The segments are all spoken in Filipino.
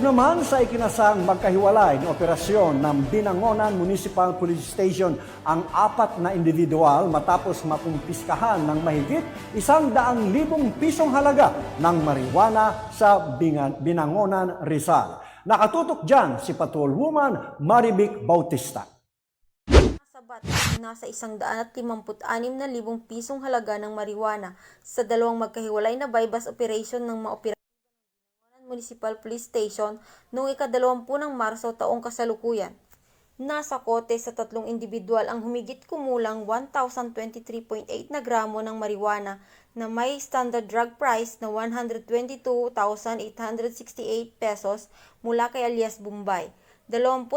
naman sa ikinasang magkahiwalay na operasyon ng Binangonan Municipal Police Station ang apat na individual matapos makumpiskahan ng mahigit isang daang libong pisong halaga ng marijuana sa Binangonan, Rizal. Nakatutok dyan si Patrolwoman Marivic Bautista. Sabat nasa isang daan at limamput-anim na libong pisong halaga ng marijuana sa dalawang magkahiwalay na bypass operation ng ng Binangonan Municipal Police Station noong ikadalawampu ng Marso taong kasalukuyan. Nasa kote sa tatlong individual ang humigit kumulang 1,023.8 na gramo ng marijuana na may standard drug price na 122,868 pesos mula kay alias Bombay, 28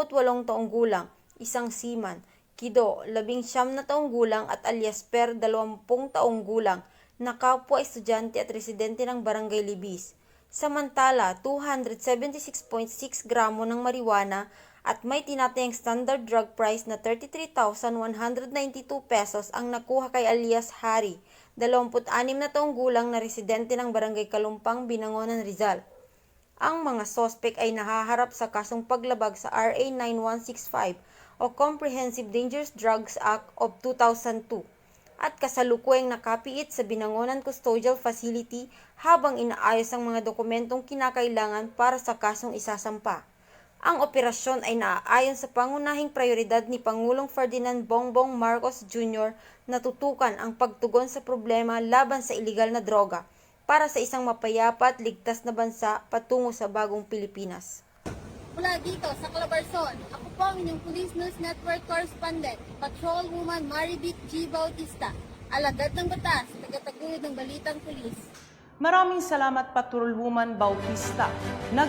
taong gulang, isang seaman, Kido, labing siyam na taong gulang at alias Per, dalawampung taong gulang, na kapwa estudyante at residente ng Barangay Libis. Samantala, 276.6 gramo ng marijuana at may tinatayang standard drug price na 33,192 pesos ang nakuha kay alias Hari, 26 na taong gulang na residente ng Barangay Kalumpang, Binangonan, Rizal. Ang mga sospek ay nahaharap sa kasong paglabag sa RA 9165 o Comprehensive Dangerous Drugs Act of 2002 at kasalukuyang nakapiit sa Binangonan Custodial Facility habang inaayos ang mga dokumentong kinakailangan para sa kasong isasampa. Ang operasyon ay naaayon sa pangunahing prioridad ni Pangulong Ferdinand Bongbong Marcos Jr. na tutukan ang pagtugon sa problema laban sa iligal na droga para sa isang mapayapa at ligtas na bansa patungo sa bagong Pilipinas. Mula dito sa Calabarzon, ako po ang inyong Police News Network Correspondent, Patrolwoman Maribit G. Bautista, alagad ng batas, tagataguyod ng balitang pulis. Maraming salamat Patrolwoman Bautista. Nag